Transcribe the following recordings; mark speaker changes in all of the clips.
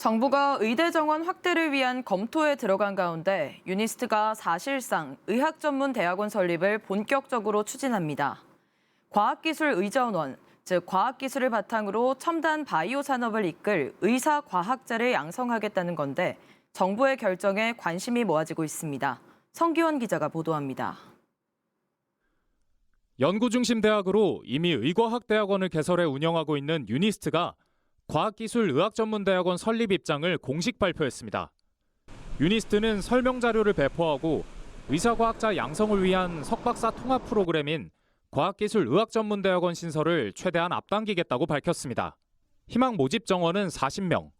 Speaker 1: 정부가 의대 정원 확대를 위한 검토에 들어간 가운데 유니스트가 사실상 의학 전문 대학원 설립을 본격적으로 추진합니다. 과학기술 의전원, 즉 과학기술을 바탕으로 첨단 바이오 산업을 이끌 의사 과학자를 양성하겠다는 건데 정부의 결정에 관심이 모아지고 있습니다. 성기원 기자가 보도합니다.
Speaker 2: 연구중심 대학으로 이미 의과학대학원을 개설해 운영하고 있는 유니스트가 과학기술의학전문대학원 설립 입장을 공식 발표했습니다. 유니스트는 설명 자료를 배포하고 의사과학자 양성을 위한 석박사 통합 프로그램인 과학기술의학전문대학원 신설을 최대한 앞당기겠다고 밝혔습니다. 희망 모집 정원은 40명,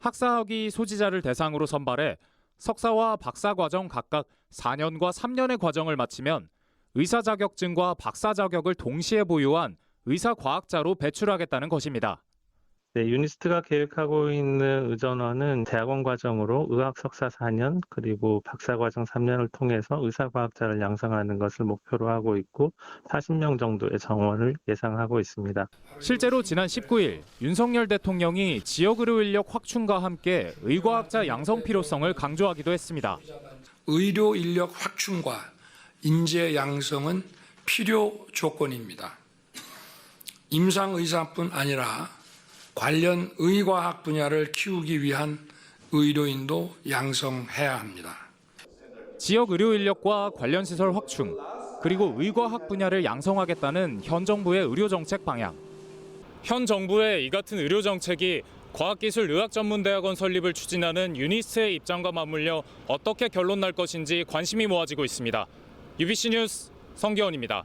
Speaker 2: 학사학위 소지자를 대상으로 선발해 석사와 박사 과정 각각 4년과 3년의 과정을 마치면 의사 자격증과 박사 자격을 동시에 보유한 의사 과학자로 배출하겠다는 것입니다.
Speaker 3: 네, 유니스트가 계획하고 있는 의전원은 대학원 과정으로 의학 석사 4년 그리고 박사 과정 3년을 통해서 의사 과학자를 양성하는 것을 목표로 하고 있고 40명 정도의 정원을 예상하고 있습니다.
Speaker 2: 실제로 지난 19일 윤석열 대통령이 지역 의료 인력 확충과 함께 의과학자 양성 필요성을 강조하기도 했습니다.
Speaker 4: 의료 인력 확충과 인재 양성은 필요 조건입니다. 임상 의사뿐 아니라 관련 의과학 분야를 키우기 위한 의료인도 양성해야 합니다.
Speaker 2: 지역 의료 인력과 관련 시설 확충, 그리고 의과학 분야를 양성하겠다는 현 정부의 의료 정책 방향. 현 정부의 이 같은 의료 정책이 과학기술의학전문대학원 설립을 추진하는 유니스의 입장과 맞물려 어떻게 결론 날 것인지 관심이 모아지고 있습니다. UBC 뉴스 성기원입니다.